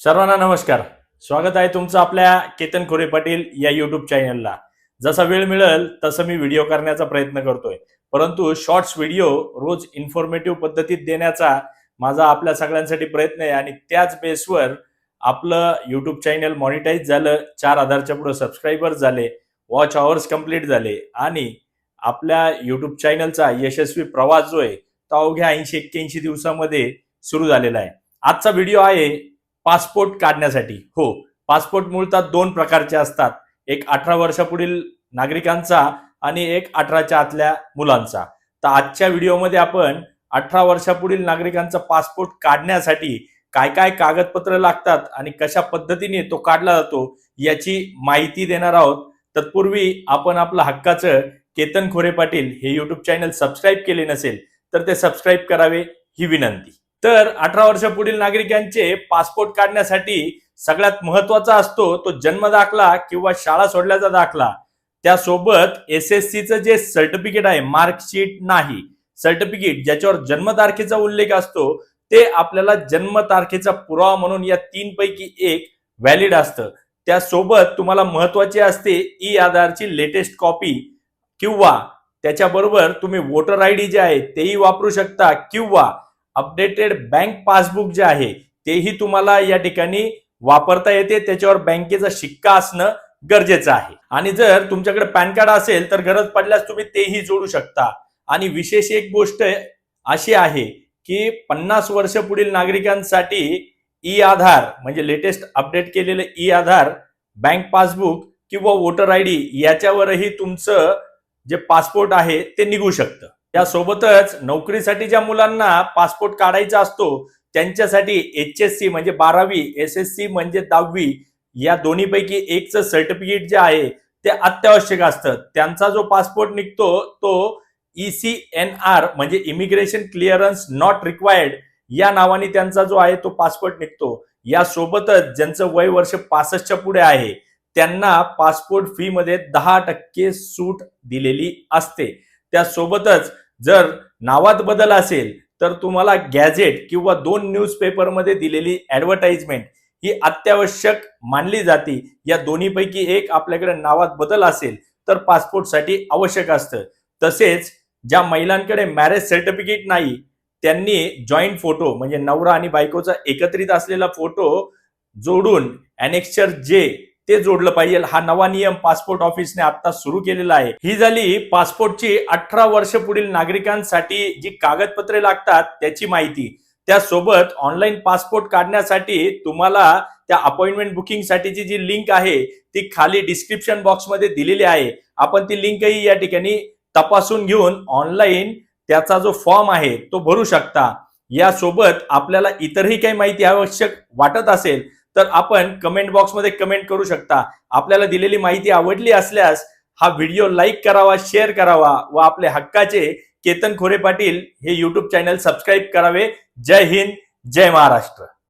सर्वांना नमस्कार. स्वागत आहे तुमचं आपल्या केतन खोरे पाटील या युट्यूब चॅनलला जसा वेळ मिळेल तसं मी व्हिडिओ करण्याचा प्रयत्न करतोय. परंतु शॉर्ट्स व्हिडिओ रोज इन्फॉर्मेटिव्ह पद्धतीत देण्याचा माझा आपल्या सगळ्यांसाठी प्रयत्न आहे आणि त्याच बेसवर आपलं युट्यूब चॅनल मॉनिटाईज झालं चार हजारच्या पुढे सबस्क्रायबर झाले वॉच आवर्स कंप्लीट झाले आणि आपल्या युट्यूब चॅनलचा यशस्वी प्रवास जो आहे तो अवघ्या ऐंशी एक्क्याऐंशी दिवसामध्ये सुरू झालेला आहे. आजचा व्हिडिओ आहे पासपोर्ट काढण्यासाठी. हो पासपोर्ट मूळतः दोन प्रकारचे असतात. एक अठरा वर्षापुढील नागरिकांचा आणि एक अठराच्या आतल्या मुलांचा. तर आजच्या व्हिडिओमध्ये आपण अठरा वर्षापुढील नागरिकांचा पासपोर्ट काढण्यासाठी काय काय कागदपत्र लागतात आणि कशा पद्धतीने तो काढला जातो याची माहिती देणार आहोत. तत्पूर्वी आपण आपलं हक्काचं केतन खोरे पाटील हे युट्यूब चॅनल सबस्क्राईब केले नसेल तर ते सबस्क्राईब करावे ही विनंती. तर अठरा वर्षापुढील नागरिकांचे पासपोर्ट काढण्यासाठी सगळ्यात महत्त्वाचा असतो तो जन्म दाखला किंवा शाळा सोडल्याचा दाखला. त्यासोबत एस एस सीचं जे सर्टिफिकेट आहे मार्कशीट नाही. सर्टिफिकेट ज्याच्यावर जन्मतारखेचा उल्लेख असतो ते आपल्याला जन्मतारखेचा पुरावा म्हणून या तीन पैकी एक व्हॅलिड असतं. त्यासोबत तुम्हाला महत्वाची असते ई आधारची लेटेस्ट कॉपी किंवा त्याच्याबरोबर तुम्ही वोटर आय डी जे आहे तेही वापरू शकता किंवा अपडेटेड बँक पासबुक जे आहे तेही तुम्हाला या ठिकाणी वापरता येते. त्याच्यावर बँकेचा शिक्का असणं गरजेचं आहे. आणि जर तुमच्याकडे पॅन कार्ड असेल तर गरज पडल्यास तुम्ही तेही जोडू शकता. आणि विशेष एक गोष्ट अशी आहे की पन्नास वर्ष पुढील नागरिकांसाठी ई आधार म्हणजे लेटेस्ट अपडेट केलेलं ई आधार बँक पासबुक किंवा वोटर आय डी याच्यावरही तुमचं जे पासपोर्ट आहे ते निघू शकतं. त्यासोबतच नोकरीसाठी ज्या मुलांना पासपोर्ट काढायचा असतो त्यांच्यासाठी एच एस सी म्हणजे बारावी एस एस सी म्हणजे दहावी या दोन्हीपैकी एकचं सर्टिफिकेट जे आहे ते अत्यावश्यक असतं. त्यांचा जो पासपोर्ट निघतो तो ई सी एन आर म्हणजे इमिग्रेशन क्लिअरन्स नॉट रिक्वायर्ड या नावाने त्यांचा जो आहे तो पासपोर्ट निघतो. यासोबतच ज्यांचं वय वर्ष पासष्टच्या पुढे आहे त्यांना पासपोर्ट फी मध्ये दहा टक्के सूट दिलेली असते. त्यासोबतच जर नावात बदल असेल तर तुम्हाला गॅझेट किंवा दोन न्यूजपेपरमध्ये दिलेली ॲडव्हर्टाइजमेंट ही अत्यावश्यक मानली जाते. या दोन्हीपैकी एक आपल्याकडे नावात बदल असेल तर पासपोर्टसाठी आवश्यक असतं. तसेच ज्या महिलांकडे मॅरेज सर्टिफिकेट नाही त्यांनी जॉईंट फोटो म्हणजे नवरा आणि बायकोचा एकत्रित असलेला फोटो जोडून अनेक्चर जे ते जोडलं पाहिजे. हा नवा नियम पासपोर्ट ऑफिसने आता सुरू केलेला आहे. ही झाली पासपोर्टची अठरा वर्ष पुढील नागरिकांसाठी जी कागदपत्रे लागतात त्याची माहिती. त्यासोबत ऑनलाईन पासपोर्ट काढण्यासाठी तुम्हाला त्या अपॉइंटमेंट बुकिंग साठीची जी लिंक आहे ती खाली डिस्क्रिप्शन बॉक्समध्ये दिलेली आहे. आपण ती लिंकही या ठिकाणी तपासून घेऊन ऑनलाईन त्याचा जो फॉर्म आहे तो भरू शकता. यासोबत आपल्याला इतरही काही माहिती आवश्यक वाटत असेल तर आपण कमेंट बॉक्समध्ये कमेंट करू शकता. आपल्याला दिलेली माहिती आवडली असल्यास हा व्हिडिओ लाईक करावा शेअर करावा व आपले हक्काचे केतन खोरे पाटील हे युट्यूब चॅनल सबस्क्राईब करावे. जय हिंद जय महाराष्ट्र.